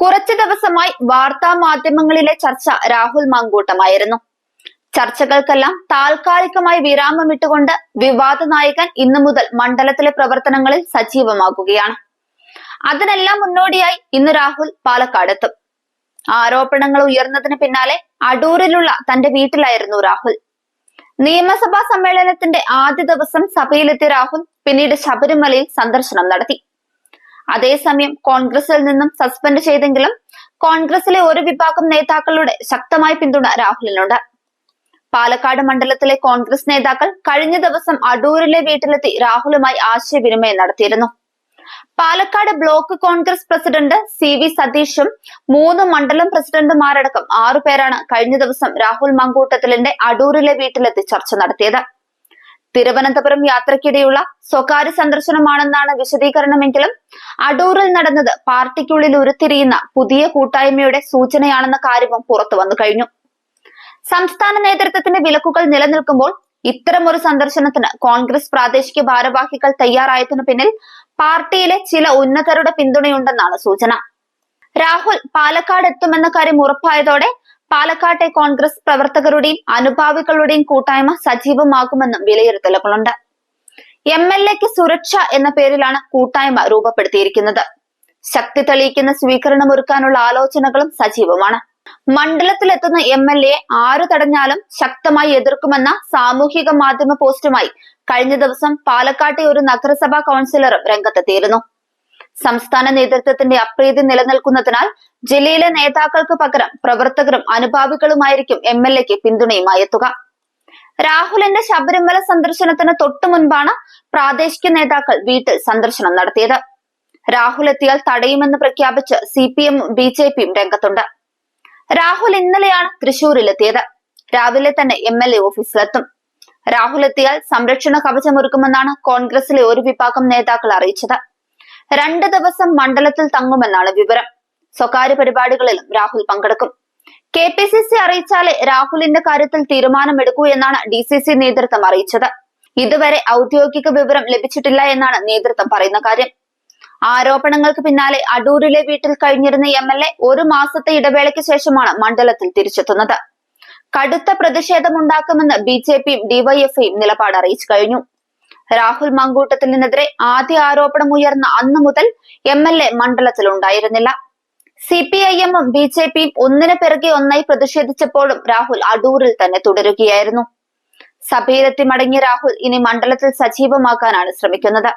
കുറച്ചു ദിവസമായി വാർത്താ മാധ്യമങ്ങളിലെ ചർച്ച രാഹുൽ മാങ്കൂട്ടമായിരുന്നു. ചർച്ചകൾക്കെല്ലാം താൽക്കാലികമായി വിരാമമിട്ടുകൊണ്ട് വിവാദ നായകൻ ഇന്നു മുതൽ മണ്ഡലത്തിലെ പ്രവർത്തനങ്ങളിൽ സജീവമാകുകയാണ്. അതിനെല്ലാം മുന്നോടിയായി ഇന്ന് രാഹുൽ പാലക്കാടെത്തും. ആരോപണങ്ങൾ ഉയർന്നതിന് പിന്നാലെ അടൂരിലുള്ള തന്റെ വീട്ടിലായിരുന്നു രാഹുൽ. നിയമസഭാ സമ്മേളനത്തിന്റെ ആദ്യ ദിവസം സഭയിലെത്തിയ രാഹുൽ പിന്നീട് ശബരിമലയിൽ സന്ദർശനം നടത്തി. അതേസമയം കോൺഗ്രസിൽ നിന്നും സസ്പെൻഡ് ചെയ്തെങ്കിലും കോൺഗ്രസിലെ ഒരു വിഭാഗം നേതാക്കളുടെ ശക്തമായ പിന്തുണ രാഹുലിനുണ്ട്. പാലക്കാട് മണ്ഡലത്തിലെ കോൺഗ്രസ് നേതാക്കൾ കഴിഞ്ഞ ദിവസം അടൂരിലെ വീട്ടിലെത്തി രാഹുലുമായി ആശയവിനിമയം നടത്തിയിരുന്നു. Palakkad block Congress president C V സതീഷും മൂന്ന് മണ്ഡലം പ്രസിഡന്റുമാരടക്കം ആറു പേരാണ് കഴിഞ്ഞ ദിവസം രാഹുൽ മങ്കൂട്ടത്തിലിന്റെ അടൂരിലെ വീട്ടിലെത്തി ചർച്ച നടത്തിയത്. തിരുവനന്തപുരം യാത്രക്കിടെയുള്ള സ്വകാര്യ സന്ദർശനമാണെന്നാണ് വിശദീകരണമെങ്കിലും അടൂരിൽ നടന്നത് പാർട്ടിക്കുള്ളിൽ ഉരുത്തിരിയുന്ന പുതിയ കൂട്ടായ്മയുടെ സൂചനയാണെന്ന കാര്യവും പുറത്തു വന്നു കഴിഞ്ഞു. സംസ്ഥാന നേതൃത്വത്തിന്റെ വിലക്കുകൾ നിലനിൽക്കുമ്പോൾ ഇത്തരമൊരു സന്ദർശനത്തിന് കോൺഗ്രസ് പ്രാദേശിക ഭാരവാഹികൾ തയ്യാറായതിനു പിന്നിൽ പാർട്ടിയിലെ ചില ഉന്നതരുടെ പിന്തുണയുണ്ടെന്നാണ് സൂചന. രാഹുൽ പാലക്കാട് എത്തുമെന്ന കാര്യം ഉറപ്പായതോടെ പാലക്കാട്ടെ കോൺഗ്രസ് പ്രവർത്തകരുടെയും അനുഭാവികളുടെയും കൂട്ടായ്മ സജീവമാകുമെന്നും വിലയിരുത്തലുകളുണ്ട്. എം എൽ എക്ക് സുരക്ഷ എന്ന പേരിലാണ് കൂട്ടായ്മ രൂപപ്പെടുത്തിയിരിക്കുന്നത്. ശക്തി തെളിയിക്കുന്ന സ്വീകരണമൊരുക്കാനുള്ള ആലോചനകളും സജീവമാണ്. മണ്ഡലത്തിലെത്തുന്ന എം എൽ എ ആരു തടഞ്ഞാലും ശക്തമായി എതിർക്കുമെന്ന സാമൂഹിക മാധ്യമ പോസ്റ്റുമായി കഴിഞ്ഞ ദിവസം പാലക്കാട്ടെ ഒരു നഗരസഭാ കൗൺസിലറും രംഗത്തെത്തിയിരുന്നു. സംസ്ഥാന നേതൃത്വത്തിന്റെ അപ്രീതി നിലനിൽക്കുന്നതിനാൽ ജില്ലയിലെ നേതാക്കൾക്ക് പകരം പ്രവർത്തകരും അനുഭാവികളുമായിരിക്കും എം എൽ എക്ക് പിന്തുണയുമായി എത്തുക. രാഹുലിന്റെ ശബരിമല സന്ദർശനത്തിന് തൊട്ടു മുൻപാണ് പ്രാദേശിക നേതാക്കൾ വീട്ടിൽ സന്ദർശനം നടത്തിയത്. രാഹുൽ എത്തിയാൽ തടയുമെന്ന് പ്രഖ്യാപിച്ച് C P M B J പിയും രംഗത്തുണ്ട്. രാഹുൽ ഇന്നലെയാണ് തൃശൂരിലെത്തിയത്. രാവിലെ തന്നെ എം എൽ എ ഓഫീസിലെത്തും. രാഹുൽ എത്തിയാൽ സംരക്ഷണ കവചമൊരുക്കുമെന്നാണ് കോൺഗ്രസിലെ ഒരു വിഭാഗം നേതാക്കൾ അറിയിച്ചത്. രണ്ട് ദിവസം മണ്ഡലത്തിൽ തങ്ങുമെന്നാണ് വിവരം. സ്വകാര്യ പരിപാടികളിലും രാഹുൽ പങ്കെടുക്കും. കെ പി സി സി അറിയിച്ചാലേ രാഹുലിന്റെ കാര്യത്തിൽ തീരുമാനമെടുക്കൂ എന്നാണ് ഡി സി സി നേതൃത്വം അറിയിച്ചത്. ഇതുവരെ ഔദ്യോഗിക വിവരം ലഭിച്ചിട്ടില്ല എന്നാണ് നേതൃത്വം പറയുന്ന കാര്യം. ആരോപണങ്ങൾക്ക് പിന്നാലെ അടൂരിലെ വീട്ടിൽ കഴിഞ്ഞിരുന്ന എം എൽ എ ഒരു മാസത്തെ ഇടവേളയ്ക്ക് ശേഷമാണ് മണ്ഡലത്തിൽ തിരിച്ചെത്തുന്നത്. കടുത്ത പ്രതിഷേധമുണ്ടാക്കുമെന്ന് ബി ജെ പിയും ഡിവൈഎഫ്ഐയും നിലപാട് അറിയിച്ചു കഴിഞ്ഞു. രാഹുൽ മങ്കൂട്ടത്തിനെതിരെ ആദ്യ ആരോപണം ഉയർന്ന അന്നു മുതൽ എം എൽ എ മണ്ഡലത്തിൽ ഉണ്ടായിരുന്നില്ല സി പി ഐ എമ്മും ബി ജെ പിയും ഒന്നിനു പിറകെ ഒന്നായി പ്രതിഷേധിച്ചപ്പോഴും രാഹുൽ അടൂരിൽ തന്നെ തുടരുകയായിരുന്നു. സഭയിലെത്തി മടങ്ങിയ രാഹുൽ ഇനി മണ്ഡലത്തിൽ സജീവമാക്കാനാണ് ശ്രമിക്കുന്നത്.